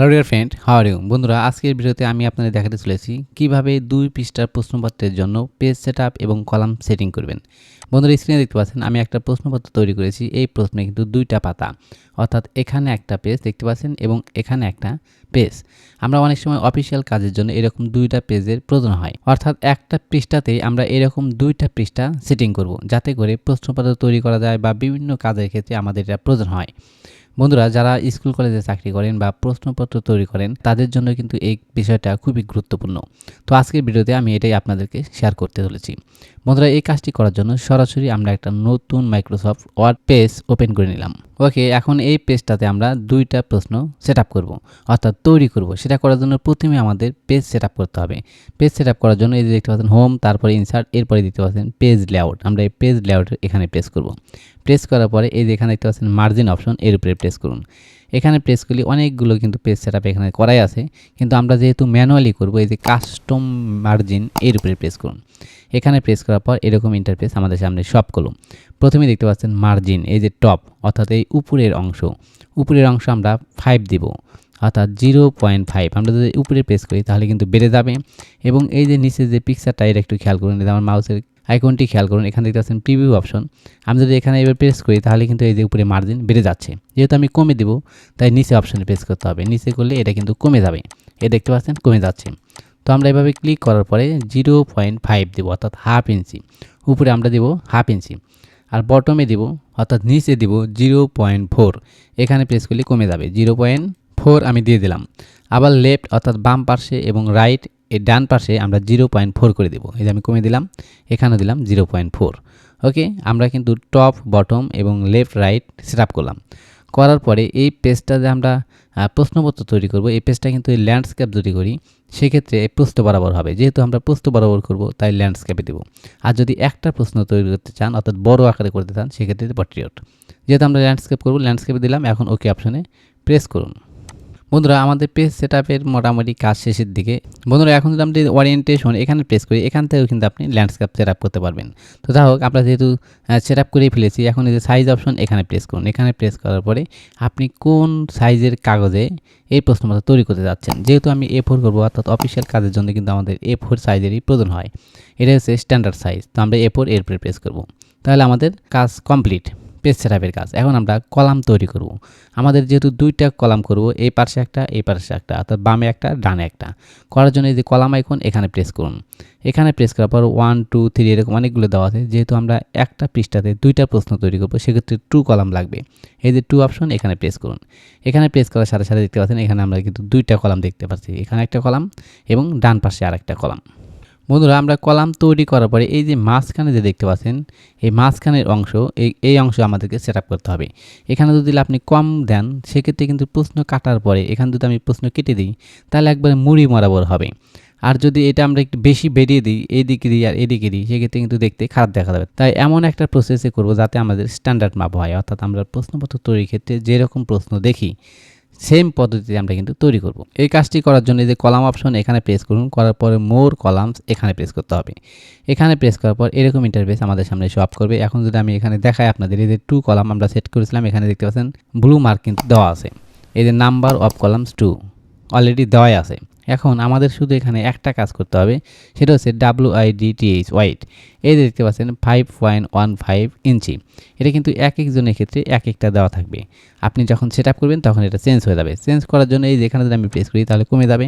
Hello dear friend how are you বন্ধুরা, আজকের ভিডিওতে আমি আপনাদের দেখাতে চলেছি কীভাবে দুই পৃষ্ঠার প্রশ্নপত্রের জন্য পেজ সেট এবং কলাম সেটিং করবেন। বন্ধুরা স্ক্রিনে দেখতে পাচ্ছেন, আমি একটা প্রশ্নপত্র তৈরি করেছি। এই প্রশ্নে কিন্তু দুইটা পাতা, অর্থাৎ এখানে একটা পেজ দেখতে পাচ্ছেন এবং এখানে একটা পেজ আমরা অনেক সময় অফিসিয়াল কাজের জন্য এরকম দুইটা পেজের প্রয়োজন হয়। অর্থাৎ একটা পৃষ্ঠাতেই আমরা এরকম দুইটা পৃষ্ঠা সেটিং করব, যাতে করে প্রশ্নপত্র তৈরি করা যায় বা বিভিন্ন কাজের ক্ষেত্রে আমাদের এটা প্রয়োজন হয়। বন্ধুরা, যারা স্কুল, কলেজে চাকরি করেন বা প্রশ্নপত্র তৈরি করেন, তাদের জন্য কিন্তু এই বিষয়টা খুবই গুরুত্বপূর্ণ। তো আজকের ভিডিওতে আমি এটাই আপনাদেরকে শেয়ার করতে চলেছি। বন্ধুরা, এই কাজটি করার জন্য সরাসরি আমরা একটা নতুন মাইক্রোসফট ওয়ার্ড পেজ ওপেন করে নিলাম। ওকে এখন এই পেজটাতে আমরা দুইটা প্রশ্ন সেট আপ করব। অর্থাৎ তৈরি করব। সেটা করার জন্য প্রথমে আমাদের পেজ সেট আপ করতে হবে। পেজ সেট আপ করার জন্য এই যে দেখতে পাচ্ছেন হোম তারপরে ইনসার্ট এরপরে দেখতে পাচ্ছেন পেজ লেআউট আমরা এই পেজ লেআউটের এখানে প্রেস করব। প্রেস করার পরে এই যে এখানে দেখতে পাচ্ছেন মার্জিন অপশন এর উপরে প্রেস করুন। এখানে প্রেস করলে অনেকগুলো কিন্তু পেজ সেট এখানে করাই আছে। কিন্তু আমরা যেহেতু ম্যানুয়ালি করব, এই যে কাস্টম মার্জিন এর উপরে প্রেস করুন। এখানে প্রেস করার পর এরকম ইন্টারফেস আমাদের সামনে সব কলম প্রথমে দেখতে পাচ্ছেন মার্জিন এই যে টপ অর্থাৎ এই উপরের অংশ। উপরের অংশ আমরা ফাইভ দিব, অর্থাৎ জিরো পয়েন্ট ফাইভ আমরা যদি উপরে প্রেস করি তাহলে কিন্তু বেড়ে যাবে। এবং এই যে নিচে যে পিকচারটা এটা একটু খেয়াল করুন আমার মাউসের আইকনটি খেয়াল করুন। এখানে দেখতে পাচ্ছেন প্রিভিউ অপশন আমি যদি এখানে এবার প্রেস করি তাহলে কিন্তু এই যে উপরে মার্জিন বেড়ে যাচ্ছে। যেহেতু আমি কমে দেবো, তাই নিচে অপশনে প্রেস করতে হবে। নিচে করলে এটা কিন্তু কমে যাবে। এ দেখতে পাচ্ছেন কমে যাচ্ছে। তো আমরা এভাবে ক্লিক করার পরে জিরো পয়েন্ট ফাইভ দেবো, অর্থাৎ হাফ ইঞ্চি উপরে আমরা দেবো হাফ ইঞ্চি আর বটমে দেবো, অর্থাৎ নিচে দেবো জিরো পয়েন্ট ফোর এখানে প্রেস করলে কমে যাবে। জিরো পয়েন্ট ফোর আমি দিয়ে দিলাম। আবার লেফট অর্থাৎ বাম পাশে এবং রাইট এর ডান পাশে আমরা জিরো পয়েন্ট ফোর করে দেবো। এই যে আমি কমে দিলাম, এখানেও দিলাম জিরো পয়েন্ট ফোর ওকে আমরা কিন্তু টপ বটম এবং লেফট রাইট সেট করলাম। করার পরে এই পেজটা যে আমরা প্রশ্নপত্র তৈরি করব, এই পেজটা কিন্তু এই ল্যান্ডস্কেপ যদি করি, সেক্ষেত্রে এই প্রশ্ন বরাবর হবে। যেহেতু আমরা প্রশ্ন বরাবর করব, তাই ল্যান্ডস্কেপে দেবো। আর যদি একটা প্রশ্ন তৈরি করতে চান, অর্থাৎ বড় আকারে করতে চান, সেক্ষেত্রে পট্রিয়ট যেহেতু আমরা ল্যান্ডস্কেপ করব ল্যান্ডস্কেপে দিলাম, এখন ওকে অপশানে প্রেস করুন। বন্ধুরা, আমাদের পেজ সেট মোটামুটি কাজ শেষের দিকে। বন্ধুরা, এখন যদি আপনি ওরিয়েন্টেশন এখানে প্রেস করি, এখান থেকেও কিন্তু আপনি ল্যান্ডস্কেপ সেট করতে পারবেন। তো যাই হোক, আমরা যেহেতু সেট আপ করেই ফেলেছি, এখন এই যে সাইজ অপশন এখানে প্রেস করুন। এখানে প্রেস করার পরে আপনি কোন সাইজের কাগজে এই প্রশ্নপত্র তৈরি করতে যাচ্ছেন? যেহেতু আমি এ ফোর করব, অর্থাৎ অফিসিয়াল কাজের জন্য কিন্তু আমাদের এ ফোর সাইজেরই প্রয়োজন হয়। এটা হচ্ছে স্ট্যান্ডার্ড সাইজ তো আমরা এ ফোর এর প্রেস করব। তাহলে আমাদের কাজ কমপ্লিট পেজ সেটআপের কাজ। এখন আমরা কলাম তৈরি করব। আমাদের যেহেতু দুইটা কলাম করব, এই পাশে একটা, এই পাশে একটা, অর্থাৎ বামে একটা, ডানে একটা। করার জন্য এই যে কলাম আইকন, এখানে প্রেস করুন। এখানে প্রেস করার পর ওয়ান টু থ্রি এরকম অনেকগুলো দেওয়া আছে। যেহেতু আমরা একটা পৃষ্ঠাতে দুইটা প্রশ্ন তৈরি করব, সেক্ষেত্রে টু কলাম লাগবে। এই যে টু অপশন এখানে প্রেস করুন। এখানে প্রেস করার সাথে সাথে দেখতে পাচ্ছেন, এখানে আমরা কিন্তু দুইটা কলাম দেখতে পাচ্ছি। এখানে একটা কলাম এবং ডান পাশে আরেকটা কলাম। বন্ধুরা, আমরা কলাম তৈরি করার পরে এই যে মাঝখানে যে দেখতে পাচ্ছেন, এই মাঝখানের অংশ, এই এই অংশ আমাদেরকে সেট করতে হবে। এখানে যদি আপনি কম দেন, সেক্ষেত্রে কিন্তু প্রশ্ন কাটার পরে, এখানে যদি আমি প্রশ্ন কেটে দিই, তাহলে একবারে মুড়ি বরাবর হবে। আর যদি এটা আমরা একটু বেশি বেরিয়ে দিই, এদিকে দিই আর এদিকে দিই, সেক্ষেত্রে কিন্তু দেখতে খারাপ দেখা যাবে। তাই এমন একটা প্রসেসে করব যাতে আমাদের স্ট্যান্ডার্ড মাপ হয়, অর্থাৎ আমরা প্রশ্নপত্র তৈরির ক্ষেত্রে যেরকম প্রশ্ন দেখি সেম পদ্ধতিতে আমরা কিন্তু তৈরি করব। এই কাজটি করার জন্য যে কলাম অপশন এখানে প্রেস করুন, করার পরে মোর কলামস এখানে প্রেস করতে হবে। এখানে প্রেস করার পর এরকম ইন্টারফেস আমাদের সামনে শো আপ করবে। এখন যদি আমি এখানে দেখাই আপনাদের, এই যে টু কলাম আমরা সেট করেছিলাম, এখানে দেখতে পাচ্ছেন ব্লু মার্ক কিন্তু দেওয়া আছে। এই যে number of columns two already দেওয়াই আছে। এখন আমাদের শুধু এখানে একটা কাজ করতে হবে, সেটা হচ্ছে W I D T H width এই যে দেখতে পাচ্ছেন five point one five inch. এটা কিন্তু এক একজনের ক্ষেত্রে এক একটা দেওয়া থাকবে। আপনি যখন সেট আপ করবেন, তখন এটা চেঞ্জ হয়ে যাবে। চেঞ্জ করার জন্য এই যেখানে যদি আমি প্রেস করি, তাহলে কমে যাবে।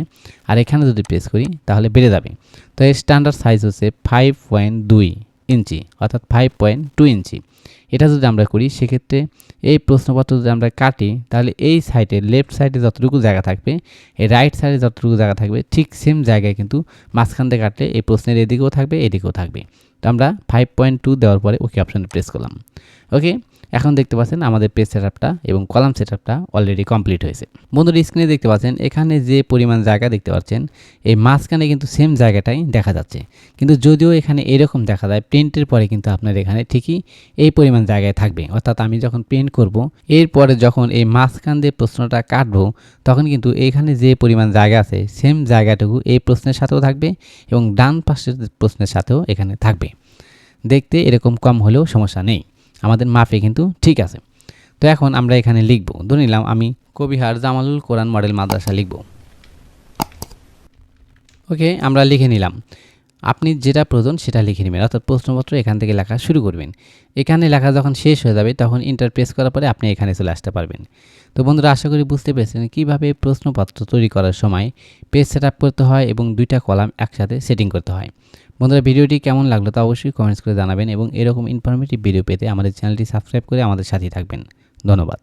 আর এখানে যদি প্রেস করি, তাহলে বেড়ে যাবে। তো এই স্ট্যান্ডার্ড সাইজ হচ্ছে ফাইভ পয়েন্ট দুই ইঞ্চি, অর্থাৎ ফাইভ পয়েন্ট টু ইঞ্চি। এটা যদি আমরা করি, সেক্ষেত্রে এই প্রশ্নপত্র যদি আমরা কাটি, তাহলে এই সাইডে লেফট সাইডে যতটুকু জায়গা থাকবে, এই রাইট সাইডে যতটুকু জায়গা থাকবে, ঠিক সেম জায়গায় কিন্তু মাঝখান থেকে কাটলে এই প্রশ্নের এদিকেও থাকবে এদিকেও থাকবে। তো আমরা ফাইভ পয়েন্ট টু দেওয়ার পরে ওকে অপশানে প্রেস করলাম। ওকে এখন দেখতে পাচ্ছেন আমাদের পেজ সেটআপটা এবং কলাম সেটআপটা অলরেডি কমপ্লিট হয়েছে। বন্ধুর স্ক্রিনে দেখতে পাচ্ছেন, এখানে যে পরিমাণ জায়গা দেখতে পাচ্ছেন, এই মাঝখানে কিন্তু সেম জায়গাটাই দেখা যাচ্ছে। কিন্তু যদিও এখানে এরকম দেখা যায় প্রিন্টের পরে কিন্তু আপনার এখানে ঠিকই এই পরিমাণ জায়গায় থাকবে। অর্থাৎ আমি যখন প্রিন্ট করব, এরপরে যখন এই মাঝখান দিয়ে প্রশ্নটা কাটবো, তখন কিন্তু এখানে যে পরিমাণ জায়গা আছে সেম জায়গাটুকু এই প্রশ্নের সাথেও থাকবে এবং ডান পাশের প্রশ্নের সাথেও এখানে থাকবে। দেখতে এরকম কম হলেও সমস্যা নেই। আমাদের মাপে কিন্তু ঠিক আছে। তো এখন আমরা এখানে লিখব। ধরে নিলাম আমি কবিহার জামালুল কোরআন মডেল মাদ্রাসা লিখব। ওকে, আমরা লিখে নিলাম। আপনি যেটা প্রয়োজন সেটা লিখে নেবেন। অর্থাৎ প্রশ্নপত্র এখান থেকে লেখা শুরু করবেন। এখানে লেখা যখন শেষ হয়ে যাবে, তখন ইন্টার প্রেস করার পরে আপনি এখানে চলে আসতে পারবেন। তো বন্ধুরা, আশা করি বুঝতে পেরেছেন কীভাবে প্রশ্নপত্র তৈরি করার সময় পেজ সেট করতে হয় এবং দুইটা কলাম একসাথে সেটিং করতে হয়। বন্ধুরা, ভিডিওটি কেমন লাগল তা অবশ্যই কমেন্টস করে জানাবেন এবং এরকম ইনফরমেটিভ ভিডিও পেতে আমাদের চ্যানেলটি সাবস্ক্রাইব করে আমাদের সাথেই থাকবেন। ধন্যবাদ।